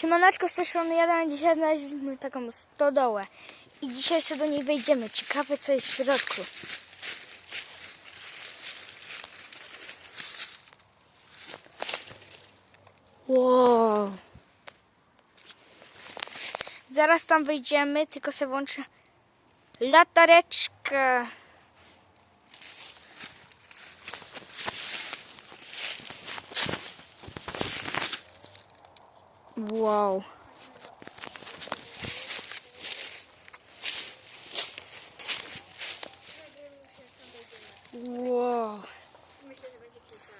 Siemaneczko z tej strony jeden. Dzisiaj znaleźliśmy taką stodołę. I dzisiaj sobie do niej wejdziemy. Ciekawe co jest w środku. Wow. Zaraz tam wejdziemy, tylko sobie włączę latareczkę. Wow. Wow. Myślę, że będzie kilka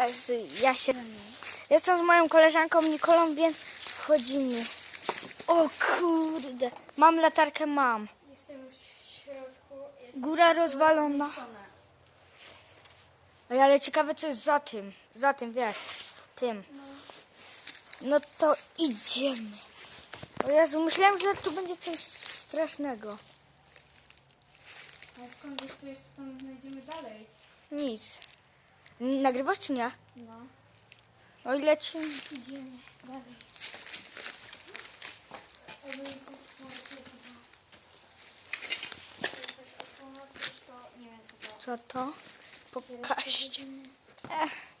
razy. Ja, ja się. Jestem z moją koleżanką Nikolą, więc wchodzimy. O kurde. Mam latarkę, mam. Jestem już w środku. Góra rozwalona. Ale ciekawe co jest za tym. Za tym, wiesz. Tym. No to idziemy. O Jezu, myślałem, że tu będzie coś strasznego. Ale skąd wiesz, co jeszcze tam znajdziemy dalej? Nic. Nagrywasz czy nie? No. O ile ci... Idziemy dalej. Co to? Pokażcie. Ech.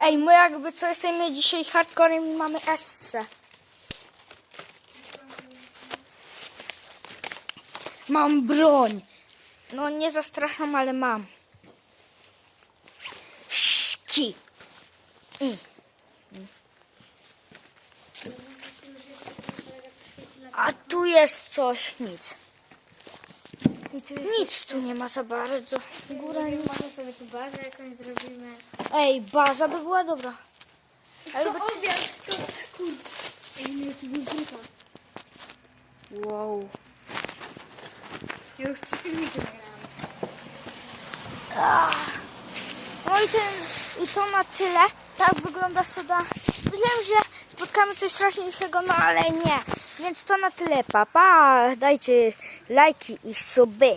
Ej, my jakby co jesteśmy dzisiaj hardcorem i mamy esse. Mam broń. No nie zastraszam, ale mam. Szki. A tu jest coś, nic. I tu jest Nic tu nie ma za bardzo. Góra nie ma. Może sobie tu bazę jakąś zrobimy. Ej, baza by była dobra. Ale by... obiad, to kurde. Ej, nie, tu był grupa. Wow. Ja już trzy filmiki nagrałam. No i, ten, i to na tyle. Tak wygląda soda. Myślałem, że spotkamy coś straszniejszego, no ale nie. Więc to na tyle. Pa, pa. Dajcie lajki i suby.